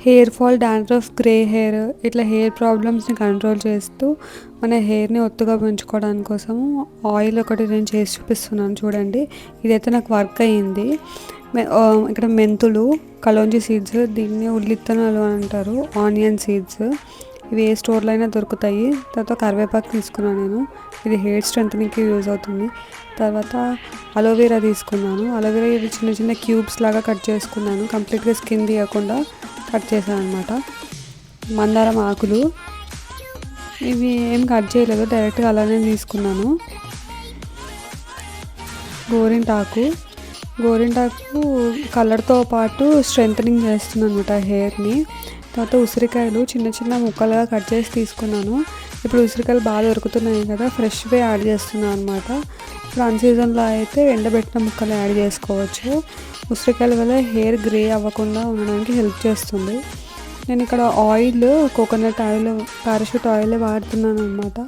Hair fall dandruff grey hair ఇట్లా hair ప్రాబ్లమ్స్ని control చేస్తూ మన హెయిర్ని ఒత్తుగా పెంచుకోవడానికి కోసం ఆయిల్ ఒకటి నేను చేసి చూపిస్తున్నాను చూడండి. ఇదైతే నాకు వర్క్ అయ్యింది. మె- ఇక్కడ మెంతులు కలోంజీ సీడ్స్ దీన్ని ఉల్లిత్తనాలు అంటారు ఆనియన్ సీడ్స్ ఇవి ఏ స్టోర్లో అయినా దొరుకుతాయి. తర్వాత కరివేపాకు తీసుకున్నాను నేను. ఇది హెయిర్ స్ట్రెంత్నింగ్కి యూజ్ అవుతుంది. తర్వాత అలోవెరా తీసుకున్నాను. అలోవెరా ఇవి చిన్న చిన్న క్యూబ్స్ లాగా కట్ చేసుకున్నాను. కంప్లీట్గా స్కిన్ తీయకుండా కట్ చేశాను అనమాట మందారం ఆకులు. ఇవి ఏం కట్ చేయలేదు. డైరెక్ట్గా అలానే తీసుకున్నాను. గోరింటాకు. గోరింటాకు కలర్తో పాటు స్ట్రెంథనింగ్ చేస్తుంది అనమాట హెయిర్ని. తర్వాత ఉసిరికాయలు చిన్న చిన్న ముక్కలుగా కట్ చేసి తీసుకున్నాను. ఇప్పుడు ఉసిరికాయలు బాగా దొరుకుతున్నాయి కదా ఫ్రెష్వే యాడ్ చేస్తున్నాను అనమాట ఇప్పుడు అన్ సీజన్లో అయితే ఎండబెట్టిన ముక్కలు యాడ్ చేసుకోవచ్చు. ఉసిరికాయల వల్ల హెయిర్ గ్రే అవ్వకుండా ఉండడానికి హెల్ప్ చేస్తుంది. నేను ఇక్కడ oil coconut oil Parachute oil వాడుతున్నాను అనమాట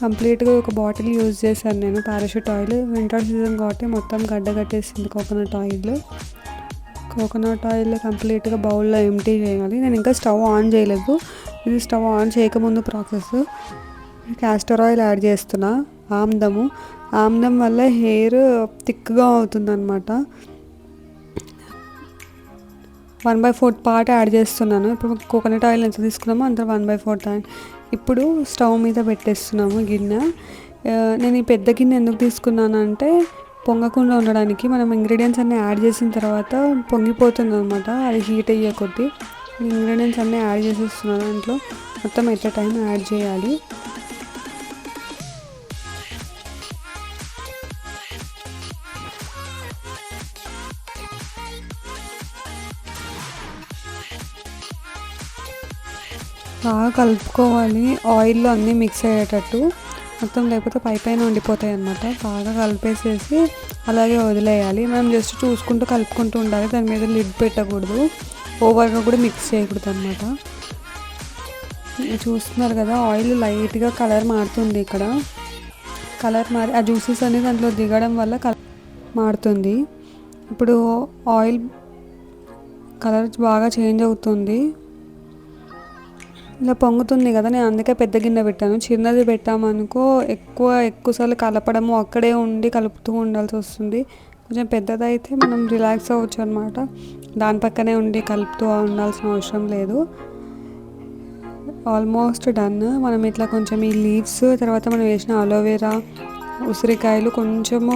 కంప్లీట్గా ఒక బాటిల్ యూజ్ చేశాను నేను పారాషూట్ ఆయిల్. వింటర్ సీజన్ కాబట్టి మొత్తం గడ్డ కట్టేసింది కోకోనట్ ఆయిల్. కోకోనట్ ఆయిల్ కంప్లీట్గా బౌల్లో ఎంటీ చేయాలి. నేను ఇంకా స్టవ్ ఆన్ చేయలేదు. ఇది స్టవ్ ఆన్ చేయకముందు ప్రాసెస్. క్యాస్టర్ ఆయిల్ యాడ్ చేస్తున్నా. ఆమ్దము. ఆమ్దం వల్ల హెయిర్ థిక్గా అవుతుందన్నమాట. One by fourth part add చేస్తున్నాను. ఇప్పుడు కోకోనట్ ఆయిల్ ఎంత తీసుకున్నామో అంత వన్ బై ఫోర్త్ ఇప్పుడు స్టవ్ మీద పెట్టేస్తున్నాము గిన్నె. నేను ఈ పెద్ద గిన్నె ఎందుకు తీసుకున్నానంటే పొంగకుండా ఉండడానికి మనం ఇంగ్రీడియంట్స్ అన్నీ యాడ్ చేసిన తర్వాత పొంగిపోతుంది అనమాట అది హీట్ అయ్యే కొద్దీ. ఇంగ్రీడియంట్స్ అన్నీ యాడ్ చేసేస్తున్నాను. దాంట్లో మొత్తం ఎట్ టైం యాడ్ చేయాలి? బాగా కలుపుకోవాలి. ఆయిల్లో అన్నీ మిక్స్ అయ్యేటట్టు. మొత్తం లేకపోతే పై పైన ఉండిపోతాయి అన్నమాట. బాగా కలిపేసేసి అలాగే వదిలేయాలి. మనం జస్ట్ చూసుకుంటూ కలుపుకుంటూ ఉండాలి. దాని మీద లిడ్ పెట్టకూడదు. ఓవర్గా కూడా మిక్స్ చేయకూడదు అనమాట చూస్తున్నారు కదా ఆయిల్ లైట్గా కలర్ మారుతుంది ఇక్కడ. కలర్ మారి ఆ జ్యూసెస్ అనేది దాంట్లో దిగడం వల్ల కలర్ మారుతుంది. ఇప్పుడు ఆయిల్ కలర్ బాగా చేంజ్ అవుతుంది. ఇలా పొంగుతుంది కదా నేను అందుకే పెద్ద గిన్నె పెట్టాను. చిన్నది పెట్టామనుకో ఎక్కువ ఎక్కువసార్లు కలపడము అక్కడే ఉండి కలుపుతూ ఉండాల్సి వస్తుంది. కొంచెం పెద్దదైతే మనం రిలాక్స్ అవ్వచ్చు అనమాట దాని పక్కనే ఉండి కలుపుతూ ఉండాల్సిన అవసరం లేదు. ఆల్మోస్ట్ డన్ మనం ఇట్లా కొంచెం ఈ లీవ్స్ తర్వాత మనం వేసిన అలోవెరా ఉసిరికాయలు కొంచెము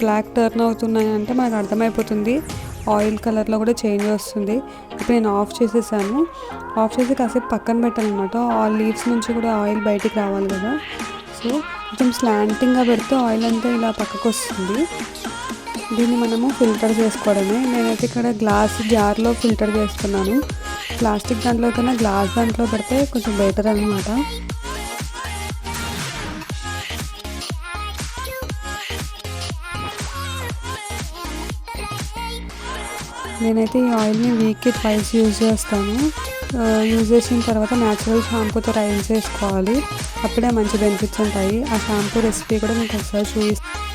బ్లాక్ టర్న్ అవుతున్నాయి అంటే మనకు అర్థమైపోతుంది. ఆయిల్ కలర్లో కూడా చేంజ్ వస్తుంది. ఇప్పుడు నేను ఆఫ్ చేసేసాను. ఆఫ్ చేసి కాసేపు పక్కన పెట్టాలన్నమాట. ఆ లీవ్స్ నుంచి కూడా ఆయిల్ బయటికి రావాలి కదా. సో కొంచెం స్లాంటింగ్గా పెడితే ఆయిల్ అంతా ఇలా పక్కకు వస్తుంది. దీన్ని మనము ఫిల్టర్ చేసుకోవడమే. నేనైతే ఇక్కడ గ్లాస్ జార్లో ఫిల్టర్ చేస్తున్నాను. ప్లాస్టిక్ దాంట్లో కన్నా గ్లాస్ దాంట్లో పెడితే కొంచెం బెటర్ అనమాట నేనైతే ఈ ఆయిల్ని వీక్కి ట్వైస్ యూజ్ చేస్తాను. యూజ్ చేసిన తర్వాత న్యాచురల్ షాంపూతో రైన్స్ చేసుకోవాలి. అప్పుడే మంచి బెనిఫిట్స్ ఉంటాయి. ఆ షాంపూ రెసిపీ కూడా మీకు ఒకసారి చూపిస్తాను